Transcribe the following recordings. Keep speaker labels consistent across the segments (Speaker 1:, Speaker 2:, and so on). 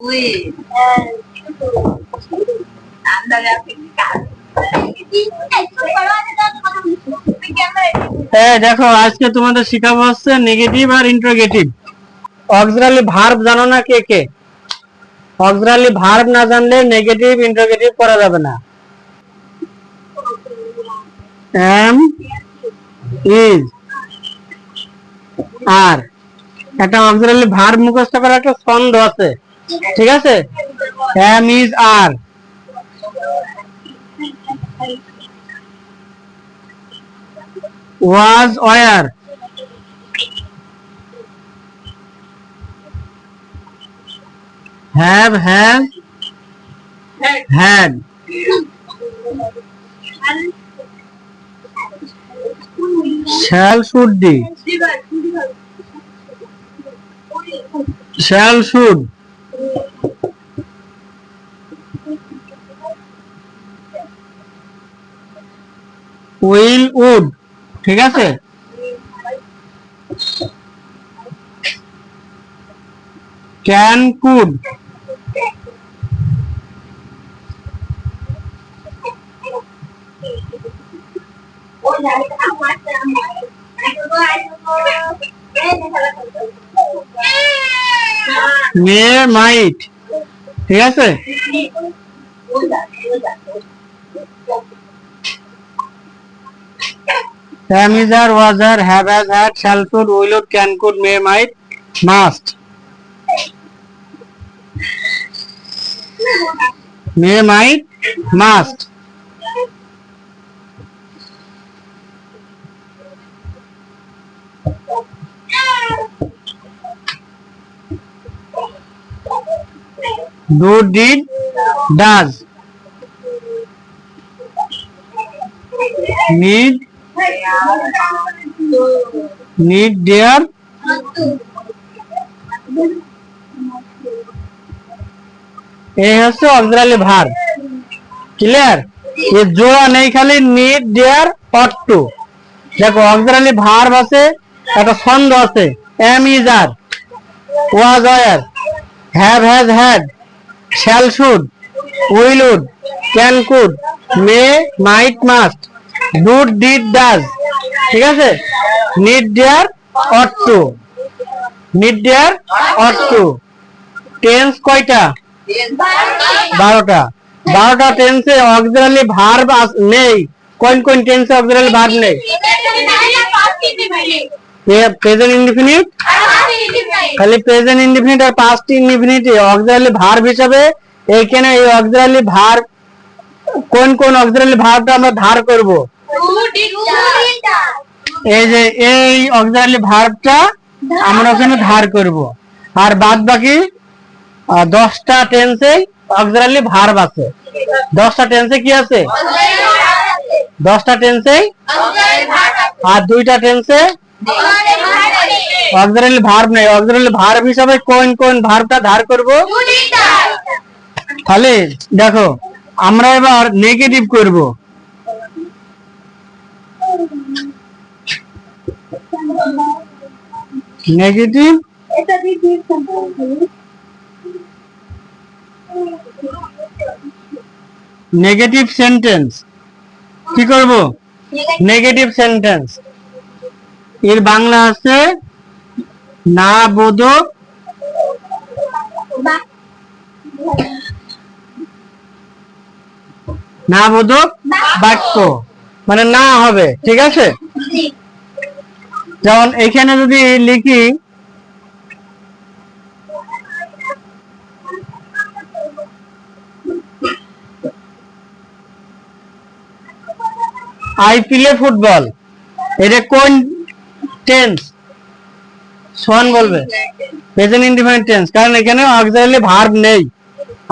Speaker 1: Uy,
Speaker 2: দেখো আজকে তোমাদের শিখাবো হচ্ছে নেগেটিভ আর ইন্ট্রোগেটিভ অক্সিলারি ভার্ব জানো না কে কে? অক্সিলারি ভার্ব না জানলে নেগেটিভ ইন্ট্রোগেটিভ করা যাবে না। এম ইজ আর একটা অক্সিলারি ভার্ব মুখস্থ করার একটা ছন্দ আছে। ঠিক আছে? হ্যাঁ, am is are. Was were. Have have, had. Shall should the. Shall should. Will would ঠিক আছে? Can could. মে মাইট ঠিক আছে Sam is are, was are, have has had, shall should, will would, can could, may might, must. Do, did, does. Need, need, dare, এই হচ্ছে auxiliary verb. Clear এ জোড়া নেই খালি নিড ডেয়ার অট টু দেখো auxiliary verb আছে একটা ছন্দ আছে am is are was were have has had. Shall should will would can could may, might must do did does ঠিক আছে? Need dare ought to need dare ought to tense কয়টা? বারোটা। বারোটা টেন্সে অক্সিলারি ভার্ব নেই। কোন কোন টেন্সে অক্সিলারি ভার্ব নেই? প্রেজেন্ট ইনডিফিনিট খালি প্রেজেন্ট ইনডিফিনিট আর পাস্ট ইনডিফিনিট অক্সিলারি ভার্ব হিসাবে এইখানে এই অক্সিলারি ভার্ব কোন কোন অক্সিলারি ভার্বটা আমরা ধার করব? এই যে এই অক্সিলারি ভার্বটা আমরা ওখানে ধার করব। আর বাদ বাকি দশটা টেন্সে অক্সিলারি ভার্ব আছে। দশটা টেন্সে কি আছে? দশটা টেন্সে আর দুইটা টেন্সে অক্সিলারি ভার্ব নেই অক্সিলারি ভার্ব হিসাবে কোন কোন ভার্বটা ধার করব? তাহলে দেখো, আমরা এবার নেগেটিভ করব। নেগেটিভ নেগেটিভ সেন্টেন্স কি করব? নেগেটিভ সেন্টেন্স এর বাংলা আছে না বোধক। না বোধক বাক্য। মানে না হবে, ঠিক আছে? যেমন এখানে যদি লিখি আই ফুটবল। এটা কোন টেন্স সোহান বলবে প্রেজেন্ট ইনডিফিনিট টেন্স কারণ এখানে অক্সিলারি ভার্ব নেই।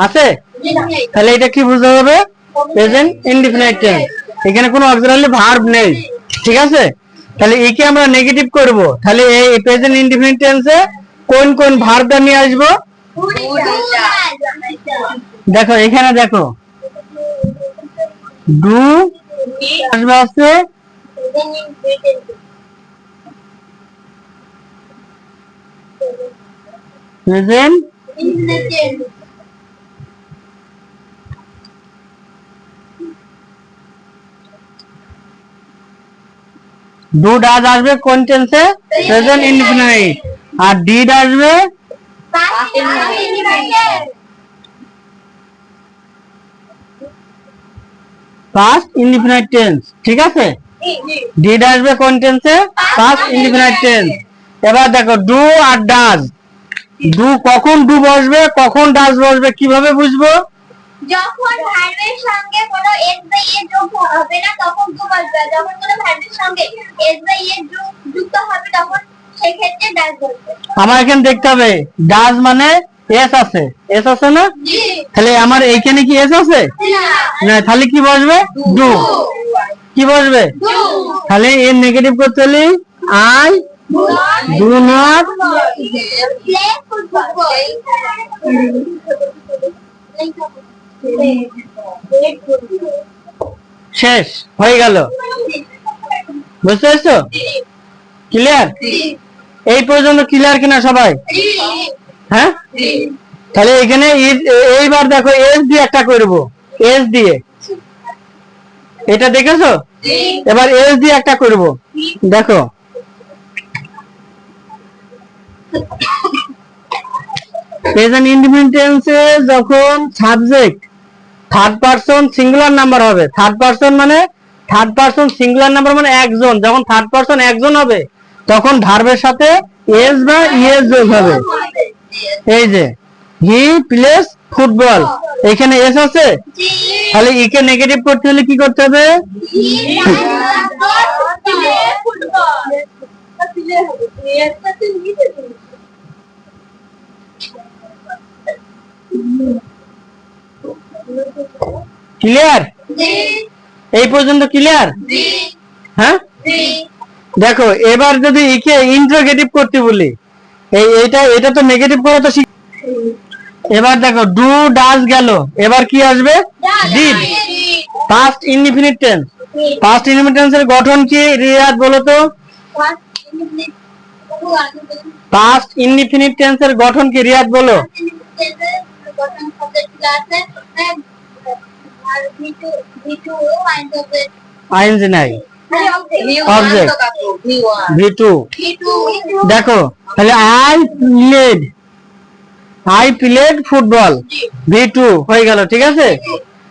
Speaker 2: আছে? তাহলে এটা কি বুঝতে হবে? প্রেজেন্ট ইনডিফিনিট টেন্স এখানে কোনো অক্সিলারি ভার্ব নেই। ঠিক আছে? তাহলে একে আমরা নেগেটিভ করব। তাহলে এই প্রেজেন্ট ইনডিফিনিট টেন্সে কোন কোন ভার্বটা নিয়ে আসব? দেখো, এখানে দেখো। ডু আসবে আছে। Present
Speaker 1: Infinite.
Speaker 2: ডু ডাজ আসবে কোন টেন্সে প্রেজেন্ট ইনফিনাইট আর ডিড আসবে
Speaker 1: Past infinite.
Speaker 2: Past indefinite tense ঠিক আছে ডিড আসবে কোন টেন্সে পাস্ট ইনডিফিনাইট টেন্স এবার দেখো ডু আর ডাজ। ডু কখন ডু বসবে কখন ডাজ বসবে কীভাবে বুঝব?
Speaker 1: যখন ভার্বের সঙ্গে কোনো এস বা ইয়ে যোগ হবে না তখন টু বসবে। যখন কোনো ভার্বের সঙ্গে এস বা ইয়ে যুক্ত হবে তখন সেক্ষেত্রে ডাস বসবে।
Speaker 2: আমার এখানে দেখতে হবে ডাজ মানে এস আছে। এস আছে না? তাহলে আমার এইখানে কি এস আছে?
Speaker 1: না।
Speaker 2: তাহলে কি বসবে? ডু। কি বসবে? তাহলে এর নেগেটিভ করতে হলে I do not
Speaker 1: play football
Speaker 2: শেষ, হয়ে গেল। বুঝতে পারছ? ক্লিয়ার এই পর্যন্ত ক্লিয়ার কিনা সবাই? হ্যাঁ? তাহলে এখানে এইবার দেখো এস দিয়ে একটা করব। এস দিয়ে। এটা দেখেছ? এবার এস দিয়ে একটা করব। দেখো। প্রেজেন্ট ইন্ডিপেন্ডেন্সে যখন subject third person singular number হবে থার্ড পারসন মানে থার্ড পারসন সিঙ্গুলার নাম্বার মানে একজন, যখন থার্ড পারসন একজন হবে, তখন ভার্বের সাথে এস বা ইএস যোগ হবে। এই যে হি প্লেস ফুটবল এখানে এস আছে? তাহলে ই কে নেগেটিভ করতে হলে কি করতে হবে? ক্লিয়ার এই পর্যন্ত ক্লিয়ার হ্যাঁ? দেখো এবার যদি ইকে ইন্ট্রোগেটিভ করতে বলি এই এটা এটা তো নেগেটিভ করে তো শিখ- এবার দেখো ডু ডাজ গেল। এবার কি আসবে? Did past indefinite tense past indefinite টেন্সের গঠন কি রিয়াদ বলো তো? পাস্ট ইনডিফিনিট টেন্সের গঠন কি রিয়াদ বলো? আইনজি নাই? Object. ভি টু দেখো, তাহলে I played I played football V two হয়ে গেল, ঠিক আছে?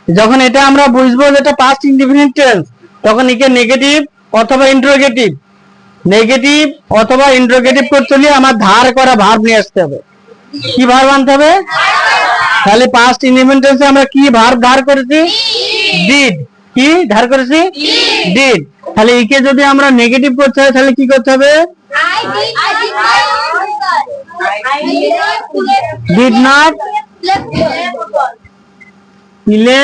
Speaker 2: যখন এটা আমরা বুঝব যে এটা পাস্ট ইনডিফিনিট টেন্স তখন একে নেগেটিভ অথবা ইন্ট্রোগেটিভ নেগেটিভ অথবা ইন্ট্রোগেটিভ করতে হলে আমার ধার করা ভাব নিয়ে আসতে হবে। কি ভাব আনতে হবে? তাহলে পাস্ট টেন্সে আমরা কি ভার ধার করেছি? ডিড কি ধার করেছি? ডিড তাহলে একে যদি আমরা নেগেটিভ করতে হয় তাহলে কি করতে হবে? ডিড নট প্লে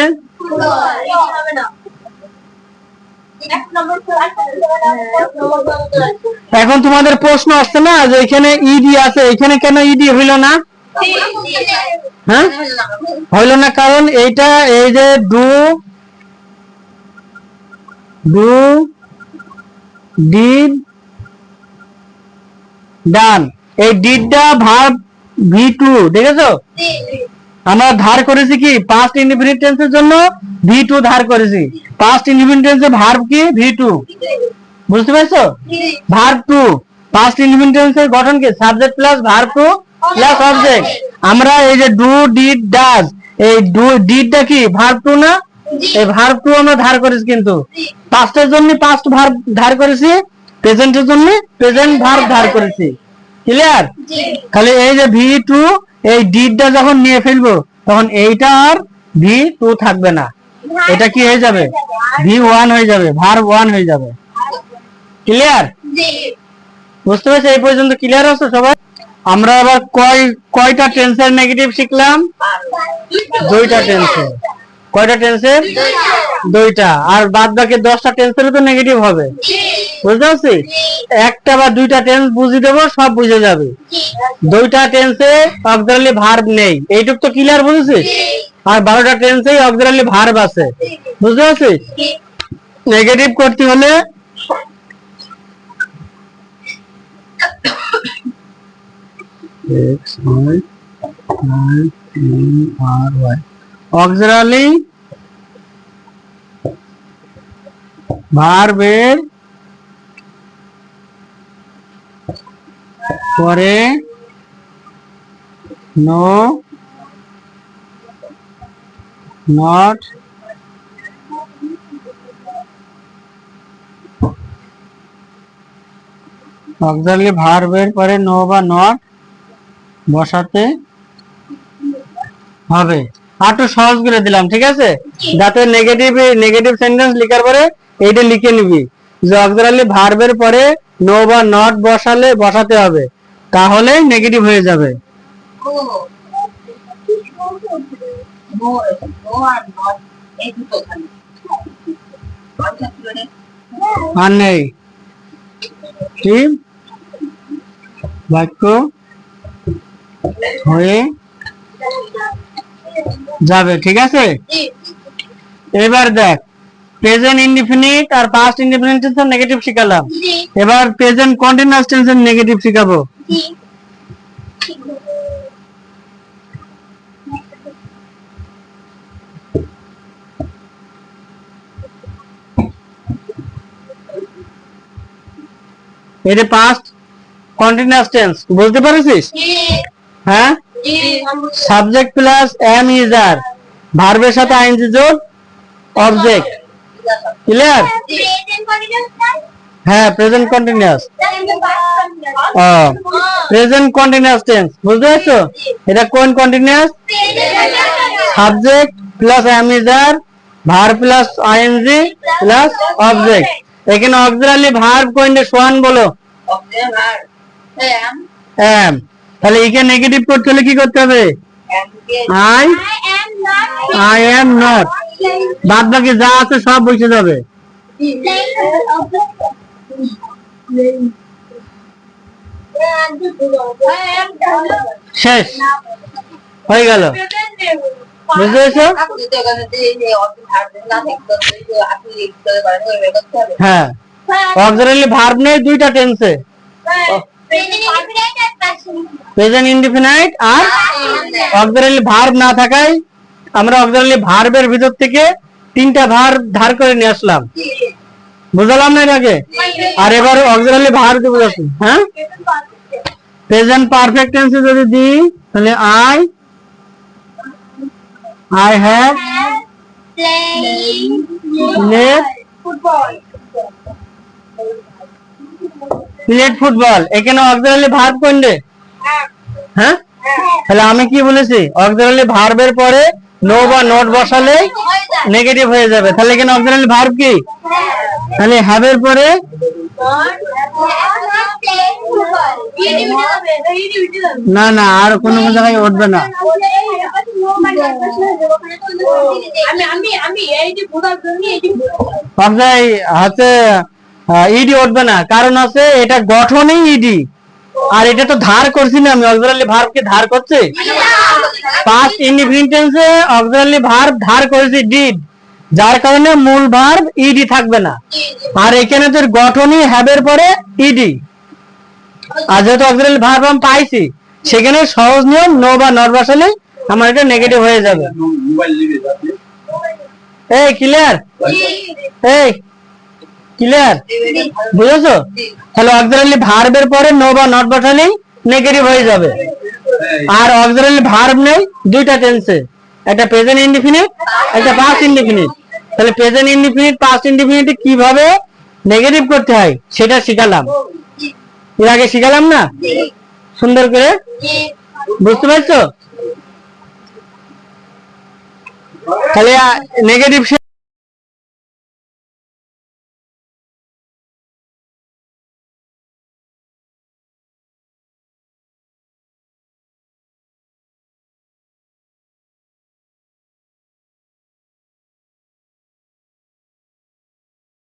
Speaker 2: এখন তোমাদের প্রশ্ন আসছে না যে এখানে ইডি আছে এখানে কেন ইডি হইল না? হ্যাঁ? হইল না কারণ এইটা এই যে ডু ডু ডিড ডান। এই ডিডটা ভার্ব ভি টু দেখেছ? আমরা ধার করেছি কি? পাস্ট ইনডিফিনিট টেন্সের জন্য ভি টু ধার করেছি। পাস্ট ইনডিফিনিট টেন্সে ভার্ব কি? V two. বুঝতে পারছ? ভার্ব টু পাস্ট ইনডিফিনিট টেন্সের গঠন কি? Subject plus verb two plus object আমরা এই যে ডু ডিড ডাজ এই ডু ডিডটা কি ভার্ব টু না? এই ভার্ব টু আমরা ধার করেছি কিন্তু। পাস্টের জন্য পাস্ট ভার্ব ধার করেছি প্রেজেন্টের জন্য প্রেজেন্ট ভার্ব ধার করেছি। ক্লিয়ার তাহলে এই যে ভি টু এই ডিডটা যখন নিয়ে ফেলব তখন এইটা আর ভি টু থাকবে না। এটা কি হয়ে যাবে? ভি ওয়ান হয়ে যাবে ভার ওয়ান হয়ে যাবে। ক্লিয়ার বুঝতে পারছ? এই পর্যন্ত ক্লিয়ার আছে সবাই? আমরা আবার কয় কয়টা টেন্সের নেগেটিভ শিখলাম? দুইটা টেন্সের কয়টা টেন্সের দুইটা। আর বাদ বাকি দশটা টেন্সেরও তো নেগেটিভ হবে। বুঝতে পারছি? একটা বা দুইটা টেন্স বুঝিয়ে দেবো সব বুঝে যাবে। দুইটা টেন্সে অক্সিলারি ভার্ব নেই। এইটুক তো ক্লিয়ার বুঝেছিস? আর বারোটা টেন্সেই অক্সিলারি ভার্ব আছে। বুঝতে পারছিস? নেগেটিভ করতে হলে X, Y, আর ওয়াই অক্সিলারি ভার্বের পরে নো নট অক্সিলারি ভার্বের পরে নো বা নট বসাতে হবে। আর সহজ করে দিলাম, ঠিক আছে? যাতে নেগেটিভ নেগেটিভ সেন্টেন্স লেখার পরে এইটা লিখে নিবি। যে অক্সিলারি ভার্বের পরে নো বা নট বসালে বসাতে হবে। তাহলে নেগেটিভ হয়ে যাবে।
Speaker 3: আর
Speaker 2: নেই। বাক্য? হয়ে যাবে, ঠিক আছে? এবার দেখ প্রেজেন্ট ইনডিফিনিট আর পাস্ট ইনডিফিনিট টেন্সের নেগেটিভ শিখালাম। এবার প্রেজেন্ট কন্টিনিউয়াস টেন্সের নেগেটিভ শিখাবো। এটা পাস্ট কন্টিনিউয়াস টেন্স বুঝতে পারছিস? হ্যাঁ? Subject plus am is are ভার্বের সাথে আইনজি যোগ অবজেক্ট ক্লিয়ার হ্যাঁ প্রেজেন্ট কন্টিনিউয়াস ও। প্রেজেন্ট কন্টিনিউয়াস টেন্স বুঝতে পারছ? এটা কোন continuous subject plus am is are verb plus I N G plus object এখানে অক্সিলারি ভার্ব কোনটা? সোয়ান বলো।
Speaker 3: এম
Speaker 2: তাহলে এখানে নেগেটিভ করতে হলে কি করতে হবে? আই আই এম নট বাদ বাকি যা আছে সব বসে যাবে। শেষ। হয়ে গেল। বুঝতে পেরেছ? হ্যাঁ। অক্সিলারি ভার্ব নেই, দুইটা টেন্সে প্রেজেন্ট ইনডিফিনাইট আর অক্সিলারি ভার্ব না থাকায় আমরা অক্সিলারি ভার্বের ভিতর থেকে তিনটা ভার্ব ধার করে নিয়ে আসলাম। বুঝলাম না এটাকে আর এবার অক্সিলারি ভার্ব বোঝাচ্ছি। হ্যাঁ? প্রেজেন্ট পারফেক্ট টেন্সে যদি দিই তাহলে I I have
Speaker 1: playing
Speaker 2: played played football এখানে অক্সিলারি ভার্ব কোনটে হ্যাঁ? তাহলে আমি কি বলেছি? অক্সিলারি ভার্বের পরে নো বা নট বসালে নেগেটিভ হয়ে যাবে। তাহলে এখানে অক্সিলারি ভার্ব কি? তাহলে হ্যাভের পরে না না আর কোনো জায়গায় উঠবে না।
Speaker 1: আমি আমি আমি এই যে বোঝার জন্য এই যে
Speaker 2: অক্সাই হচ্ছে ইডি উঠবে না। কারণ আছে এটা গঠনই ইডি আর এটা তো ধার করছি না আমি অক্সিলারি ভার্বকে ধার করছে? পাস্ট ইনডিফিনিটেন্সে অক্সিলারি ভার্ব ধার করেছি ডিড যার কারণে মূল ভার্ব ইডি থাকবে না। আর এখানে তোর গঠনই হ্যাবের পরে ইডি আর যেহেতু অক্সিলারি ভার্ব আমি পাইছি সেখানে সহজ নিয়ম নো বা নট বসালে আমার এটা নেগেটিভ হয়ে যাবে। এই ক্লিয়ার এই ক্লিয়ার বুঝেছ? তাহলে অক্সিলারি ভার্বের পরে নো বা নট বসালেই নেগেটিভ হয়ে যাবে। আর অক্সিলারি ভার্ব নেই, দুইটা টেন্সে একটা প্রেজেন্ট ইনডিফিনিট একটা পাস্ট ইনডিফিনিট তাহলে প্রেজেন্ট ইনডিফিনিট পাস্ট ইনডিফিনিট কীভাবে নেগেটিভ করতে হয়, সেটা শিখালাম। এর আগে শিখালাম না? সুন্দর করে? বুঝতে পারছ? তাহলে নেগেটিভ